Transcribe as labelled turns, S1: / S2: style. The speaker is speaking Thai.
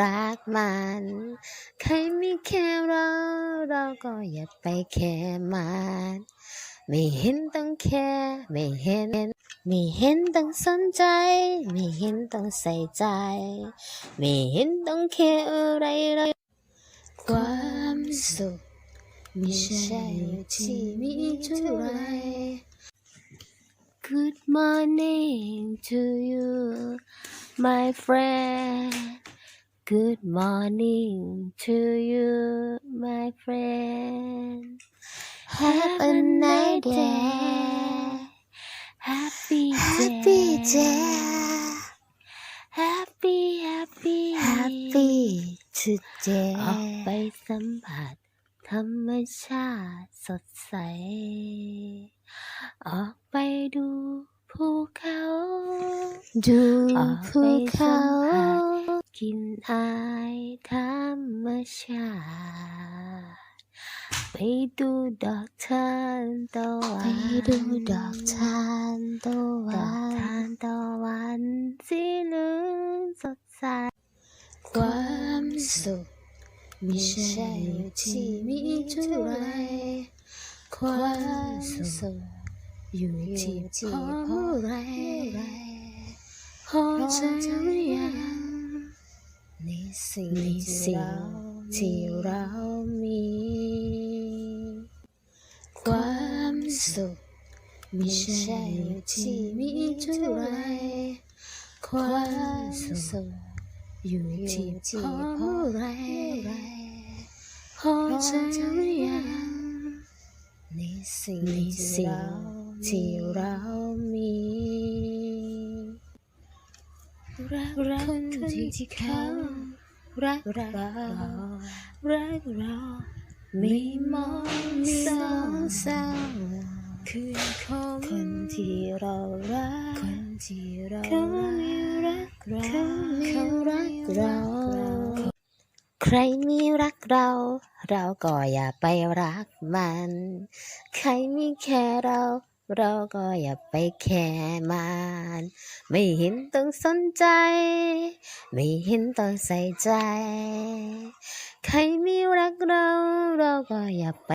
S1: รักมัน ใครไม่แค่เรา เราก็อย่าไปแค่มัน ไม่เห็นต้องแค่ไม่เห็น ไม่เห็นต้องสนใจ ไม่เห็นต้องใส่ใจ ไม่เห็นต้องแค่อะไรเลยความสุขไม่ใช่ที่มีเท่าไร Good morning to you my friend Good morning to you my friend Have a nice day Happy
S2: Happy day
S1: Happy Happy
S2: Happy today
S1: ออกไปสัมผัสธรรมชาติสดใส ออกไปดูภูเขา
S2: ดู
S1: ออก
S2: ภู
S1: ไป
S2: เขา
S1: สัมผัส กลินอายธรรมชาติไปดูดอกทานตะวั
S2: ไป
S1: น
S2: ดูดอกทานตะ
S1: ด
S2: วั
S1: อกทานนตะวันสีเหลืองสดใส
S2: ความสุขไม่ใช่อยู่ที่มีเท่าไหรความสุขอยู่ที่พอเมื่อไหรพอใจหรือยังใน สิ่ง
S1: ในสิ่ง
S2: ที่เรามี ความสุขไม่ใช่อยู่ที่มีเท่าไรความสุขอยู่ที่พอเมื่อไรพอใจหรือยังในสิ่ง
S1: ในสิ่ง
S2: ที่เรามีรักคนที่เขา รักเรารักเราไม่มองมีสองเศร้าคือคนคนที่เรารักคนที่เราเขาไม่รักเราเขารักเรา
S1: ใครมีรักเรา เราก็อย่าไปรักมัน ใครมีแค่เรา เราก็อย่าไปแค่มัน ไม่เห็นต้องสนใจ ไม่เห็นต้องใส่ใจ ใครมีรักเรา เราก็อย่าไป